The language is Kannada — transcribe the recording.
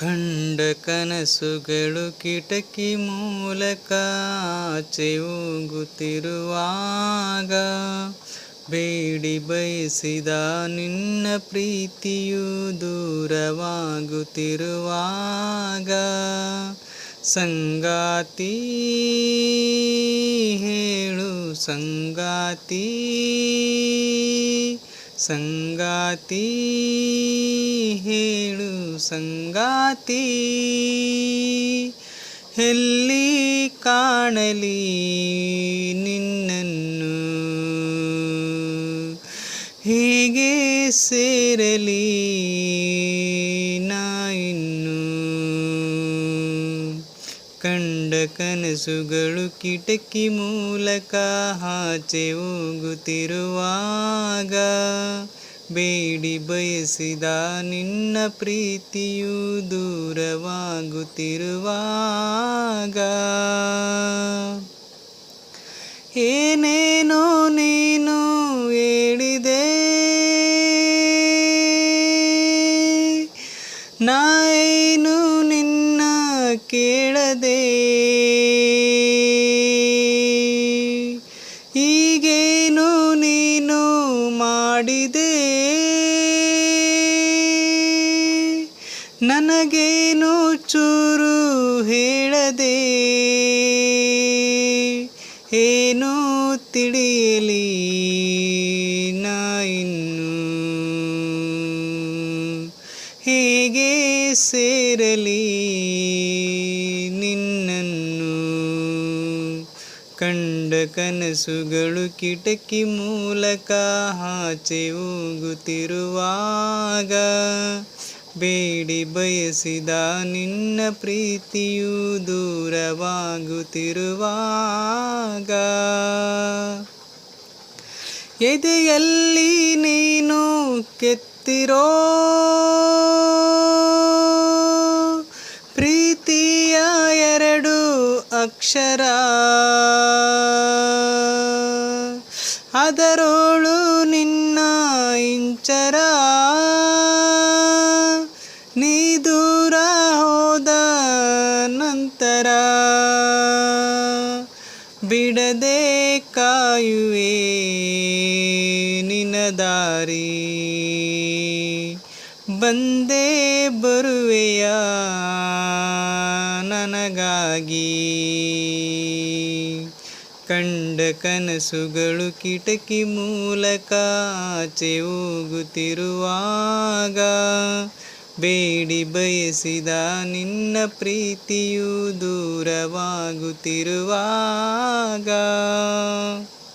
ಕಂಡ ಕನಸುಗಳು ಕಿಟಕಿ ಮೂಲಕ ಆಚೆ ಹೋಗುತ್ತಿರುವಾಗ ಬೇಡಿ ಬಯಸಿದ ನಿನ್ನ ಪ್ರೀತಿಯು ದೂರವಾಗುತ್ತಿರುವಾಗ ಸಂಗಾತಿ ಹೇಳು, ಸಂಗಾತಿ ಸಂಗಾತಿ. ಸಂಗಾತಿ ಎಲ್ಲಿ ಕಾಣಲಿ ನಿನ್ನನ್ನು? ಹೇಗೆ ಸೇರಲಿ ನಾ ಇನ್ನು? ಕಂಡ ಕನಸುಗಳು ಕಿಟಕಿ ಮೂಲಕ ಆಚೆ ಹೋಗುತ್ತಿರುವಾಗ ಬೇಡಿ ಬಯಸಿದ ನಿನ್ನ ಪ್ರೀತಿಯು ದೂರವಾಗುತ್ತಿರುವಾಗ ಏನೇನೋ ನೀನು ಹೇಳಿದೆ ನಾಯೇನು ನಿನ್ನ ಕೇಳದೆ ಈಗೇನು ನೀನು ಮಾಡಿದೆ? ನನಗೇನು ಚೂರು ಹೇಳದೆ? ಏನು ತಿಳಿಯಲಿ ನಾಯಿನ್ನು ಹೇಗೆ ಸೇರಲಿ ನಿನ್ನನ್ನು? ಕಂಡ ಕನಸುಗಳು ಕಿಟಕಿ ಮೂಲಕ ಆಚೆ ಹೋಗುತ್ತಿರುವಾಗ ಬೇಡಿ ಬಯಸಿದ ನಿನ್ನ ಪ್ರೀತಿಯು ದೂರವಾಗುತ್ತಿರುವಾಗ ಎದೆಯಲ್ಲಿ ನೀನು ಕೆತ್ತಿರೋ ಪ್ರೀತಿಯ ಎರಡು ಅಕ್ಷರ ಅದರೋಳು ನಿನ್ನ ಇಂಚರ. ನಂತರ ಬಿಡದೆ ಕಾಯುವೆ ನಿನ್ನ ದಾರಿ. ಬಂದೇ ಬರುವೆಯ ನನಗಾಗಿ. ಕಂಡ ಕನಸುಗಳು ಕಿಟಕಿ ಮೂಲಕ ಆಚೆ ಹೋಗುತ್ತಿರುವಾಗ ಬೇಡಿ ಬಯಸಿದ ನಿನ್ನ ಪ್ರೀತಿಯು ದೂರವಾಗುತ್ತಿರುವಾಗ